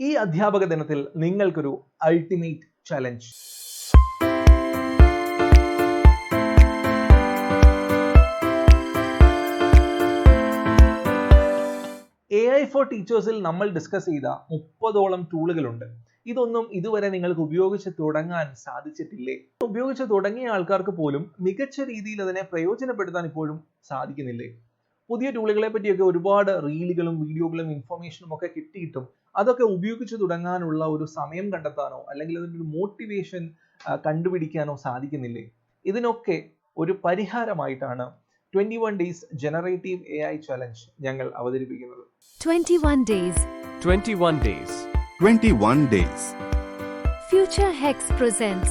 ഈ അധ്യാപക ദിനത്തിൽ നിങ്ങൾക്കൊരു ultimate challenge A I for ടീച്ചേഴ്സിൽ നമ്മൾ ഡിസ്കസ് ചെയ്ത മുപ്പതോളം ടൂളുകളുണ്ട് ഇതൊന്നും ഇതുവരെ നിങ്ങൾക്ക് ഉപയോഗിച്ച് തുടങ്ങാൻ സാധിച്ചിട്ടില്ലേ? ഉപയോഗിച്ച് തുടങ്ങിയ ആൾക്കാർക്ക് പോലും മികച്ച രീതിയിൽ അതിനെ പ്രയോജനപ്പെടുത്താൻ ഇപ്പോഴും സാധിക്കുന്നില്ലേ? പുതിയ ടൂളുകളെ പറ്റിയൊക്കെ ഒരുപാട് റീലുകളും വീഡിയോകളും ഇൻഫർമേഷനും ഒക്കെ കിട്ടിയിട്ടും അതൊക്കെ ഉപയോഗിച്ച് തുടങ്ങാനുള്ള ഒരു സമയം കണ്ടെത്താനോ അല്ലെങ്കിൽ അതിന്റെ ഒരു മോട്ടിവേഷൻ കണ്ടുപിടിക്കാനോ സാധിക്കുന്നില്ലേ ഇതിനൊക്കെ ഒരു പരിഹാരമായിട്ടാണ് twenty one days generative A I challenge ഞങ്ങൾ അവതരിപ്പിക്കുന്നത് 21 days. 21 days. 21 days. Future Hex presents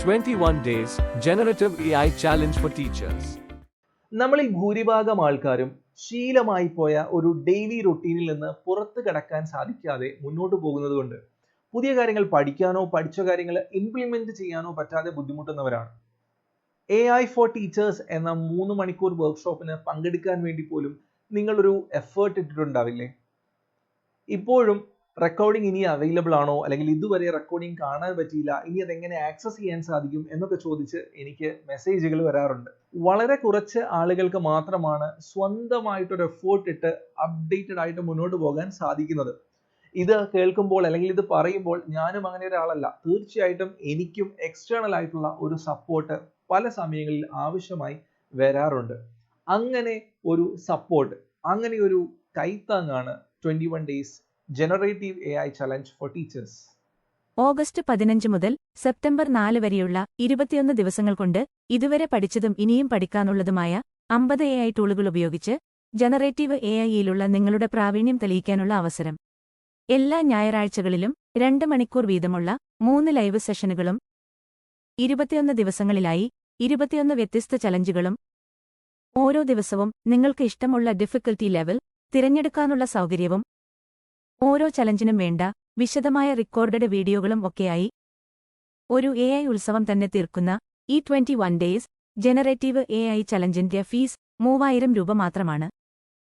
21 days Generative AI Challenge for Teachers. നമ്മളിൽ ഭൂരിഭാഗം ആൾക്കാരും ശീലമായി പോയ ഒരു ഡെയിലി റൊട്ടീനിൽ നിന്ന് പുറത്ത് കടക്കാൻ സാധിക്കാതെ മുന്നോട്ട് പോകുന്നത് കൊണ്ട് പുതിയ കാര്യങ്ങൾ പഠിക്കാനോ പഠിച്ച കാര്യങ്ങൾ ഇംപ്ലിമെന്റ് ചെയ്യാനോ പറ്റാതെ ബുദ്ധിമുട്ടുന്നവരാണ്. എ ഐ ഫോർ ടീച്ചേഴ്സ് എന്ന മൂന്ന് മണിക്കൂർ വർക്ക്ഷോപ്പിന് പങ്കെടുക്കാൻ വേണ്ടി പോലും നിങ്ങളൊരു എഫേർട്ട് ഇട്ടിട്ടുണ്ടാവില്ലേ? ഇപ്പോഴും റെക്കോർഡിംഗ് ഇനി അവൈലബിൾ ആണോ? അല്ലെങ്കിൽ ഇതുവരെ റെക്കോർഡിംഗ് കാണാൻ പറ്റിയില്ല. ഇനി അതെങ്ങനെ ആക്സസ് ചെയ്യാൻ സാധിക്കും എന്നൊക്കെ ചോദിച്ച് എനിക്ക് മെസ്സേജുകൾ വരാറുണ്ട്. വളരെ കുറച്ച് ആളുകൾക്ക് മാത്രമാണ് സ്വന്തമായിട്ടൊരു എഫേർട്ട് ഇട്ട് അപ്ഡേറ്റഡ് ആയിട്ട് മുന്നോട്ട് പോകാൻ സാധിക്കുന്നത്. ഇത് കേൾക്കുമ്പോൾ അല്ലെങ്കിൽ ഇത് പറയുമ്പോൾ ഞാനും അങ്ങനെ ഒരാളല്ല. തീർച്ചയായിട്ടും എനിക്കും എക്സ്റ്റേണൽ ആയിട്ടുള്ള ഒരു സപ്പോർട്ട് പല സമയങ്ങളിൽ ആവശ്യമായി വരാറുണ്ട്. അങ്ങനെ ഒരു സപ്പോർട്ട് അങ്ങനെ ഒരു കൈത്താങ്ങാണ് twenty one days generative A I challenge for teachers August പതിനഞ്ച് മുതൽ സെപ്റ്റംബർ നാല് വരെയുള്ള ഇരുപത്തിയൊന്ന് ദിവസങ്ങൾ കൊണ്ട് ഇതുവരെ പഠിച്ചതും ഇനിയും പഠിക്കാനുള്ളതുമായ അമ്പത് എ ഐ ടൂളുകൾ ഉപയോഗിച്ച് ജനറേറ്റീവ് എ ഐയിലുള്ള നിങ്ങളുടെ പ്രാവീണ്യം തെളിയിക്കാനുള്ള അവസരം. എല്ലാ ഞായറാഴ്ചകളിലും രണ്ട് മണിക്കൂർ വീതമുള്ള മൂന്ന് ലൈവ് സെഷനുകളും ഇരുപത്തിയൊന്ന് ദിവസങ്ങളിലായി ഇരുപത്തിയൊന്ന് വ്യത്യസ്ത ചലഞ്ചുകളും ഓരോ ദിവസവും നിങ്ങൾക്ക് ഇഷ്ടമുള്ള ഡിഫിക്കൽട്ടി ലെവൽ തിരഞ്ഞെടുക്കാനുള്ള സൗകര്യവും ഓരോ ചലഞ്ചിനും വേണ്ട വിശദമായ റെക്കോർഡഡ് വീഡിയോകളും ഒക്കെയായി. ഒരു എ ഐ ഉത്സവം തന്നെ തീർക്കുന്ന ഈ twenty one days generative A I ചലഞ്ചിന്റെ fees മൂവായിരം രൂപ മാത്രമാണ്.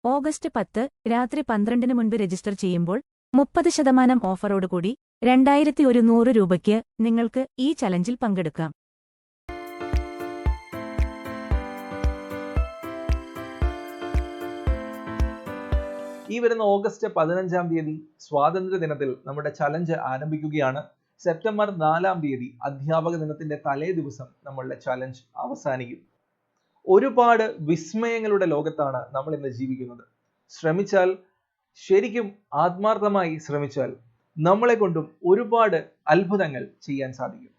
ഓഗസ്റ്റ് പത്ത് രാത്രി പന്ത്രണ്ടിന് മുൻപ് രജിസ്റ്റർ ചെയ്യുമ്പോൾ മുപ്പത് ശതമാനം ഓഫറോടുകൂടി രണ്ടായിരത്തി ഒരുന്നൂറ് രൂപയ്ക്ക് നിങ്ങൾക്ക് ഈ ചലഞ്ചിൽ പങ്കെടുക്കാം. ഈ വരുന്ന ഓഗസ്റ്റ് പതിനഞ്ചാം തീയതി സ്വാതന്ത്ര്യ ദിനത്തിൽ നമ്മുടെ ചലഞ്ച് ആരംഭിക്കുകയാണ്. സെപ്റ്റംബർ നാലാം തീയതി അധ്യാപക ദിനത്തിന്റെ തലേ ദിവസം നമ്മളുടെ ചലഞ്ച് അവസാനിക്കും. ഒരുപാട് വിസ്മയങ്ങളുടെ ലോകത്താണ് നമ്മൾ ഇന്ന് ജീവിക്കുന്നത്. ശ്രമിച്ചാൽ ശരിക്കും ആത്മാർത്ഥമായി ശ്രമിച്ചാൽ നമ്മളെ കൊണ്ടും ഒരുപാട് അത്ഭുതങ്ങൾ ചെയ്യാൻ സാധിക്കും.